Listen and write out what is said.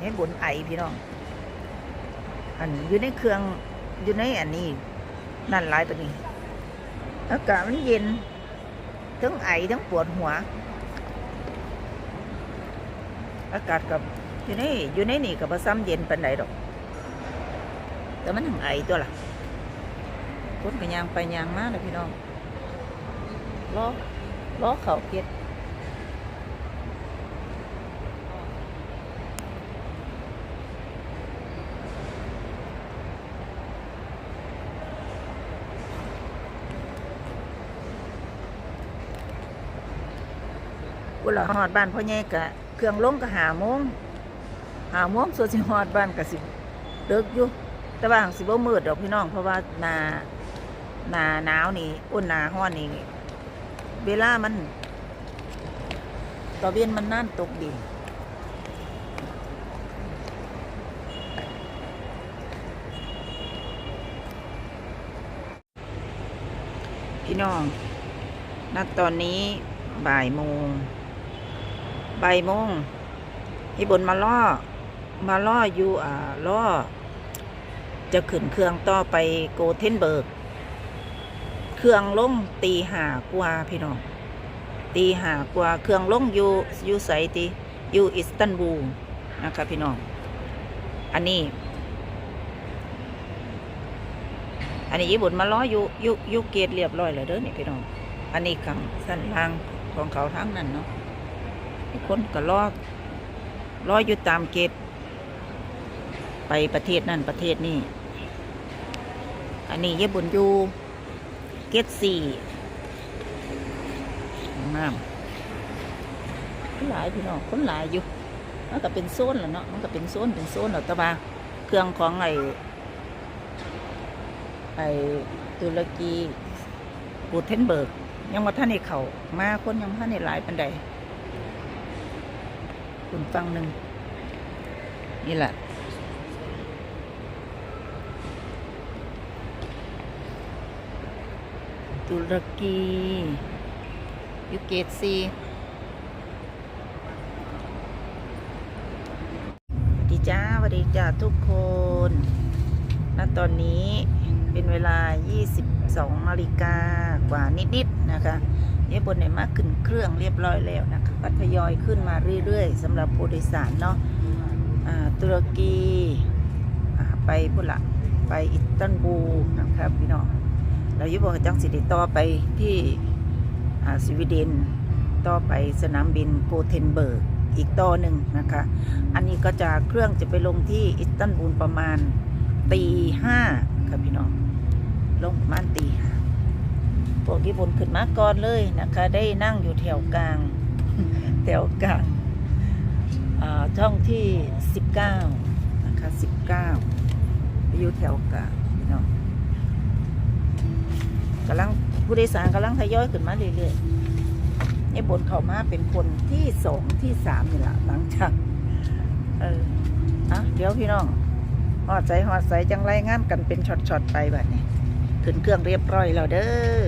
เฮ็ดบนไอพี่น้อง อันอยู่ในเครื่องอยู่ในอันนี้ นั่นหลายปนี้อากาศมันเย็น ทั้งไอทั้งปวดหัว อากาศกับอยู่ในอยู่ในนี่กับซ้ำเย็นปานใดดอก แต่มันทั้งไอตัวล่ะคนก็ยางไปยางมาเลยพี่น้องล้อล้อเข่าเก็ ดกูละหอดบ้านพ่อใหญ่กะเครื่องลงก็หาโมงหาโมงส่วนสิหอดบ้านก็สิเลิกอยู่แต่ว่าสิบ่มืดดอกพี่น้อง เพราะว่านานาหนาวนี่อุ่นหนาห้อนนี่เวลามันตะเวียนมันนั่นตกดินพี่น้อง ณ ตอนนี้บ่ายโมง ใบมงพี่บนมาล่อ มาล่ออยู่อ่าล่อ จะขึ้นเครื่องต่อไปโกเทนเบิร์ก เครื่องลงตีหากว่าพี่น้อง ตีหากว่าเครื่องลงอยู่อยู่ไสตีอยู่อิสตันบูลนะคะพี่น้อง อันนี้ อันนี้ญี่ปุ่นมาล้ออยู่อยู่อยู่เกตเรียบร้อยแล้วเด้อนี่พี่น้อง อันนี้ขังสั้นล่างของเขาทั้งนั้นเนาะ คนก็ล้อล้ออยู่ตามเกตไปประเทศนั่นประเทศนี่ อันนี้ญี่ปุ่นอยู่เกตสี่งามคนหลายพี่น้องคนหลายอยู่มันก็เป็นโซนแหละเนาะมันก็เป็นโซนเป็นโซนแล้วต่ว่าเครื่องของไอ้ไอ้ตุรกีบูเทนเบิร์กยังมาท่านในเขามาคนยังท่านในหลายปันใด คุณฟังหนึ่งนี่แหละ ตุรกียูเกตซีสวัสดีจ้าสวัสดีจ้าทุกคนณตอนนี้เป็นเวลา 22นาฬิกากว่านิด ๆ นะคะ เย่บนไหนมาขึ้นเครื่องเรียบร้อยแล้วนะคะก็ทยอยขึ้นมาเรื่อยๆสำหรับผู้โดยสารเนาะตุรกีไปพุ่นละไปอิสตันบูลนะครับพี่น้องเรายุบอกจังสิติต่อไปที่สวีเดนต่อไปสนามบินโกเทนเบิร์กอีกต่อหนึ่งนะคะ อันนี้ก็จะเครื่องจะไปลงที่อิสตันบูลประมาณตีห้าครับพี่น้อง ลงประมาณตีห้า พวกญี่ปุ่นขึ้นมาก่อนเลยนะคะ ได้นั่งอยู่แถวกลาง แถวกลางอ่าช่องที่สิบเก้านะคะสิบเก้าไปอยู่แถวกลางพี่น้องกำลังผู้โดยสารกำลังทยอยขึ้นมาเรื่อยๆนี่บทเขามาเป็นคนที่สองที่สามนี่แหละหลังจากเอออะเดี๋ยวพี่น้องหอดใสหอดใสจังไรงานกันเป็นช็อตๆไปแบบนี้ ขึ้นเครื่องเรียบร้อยแล้วเด้อ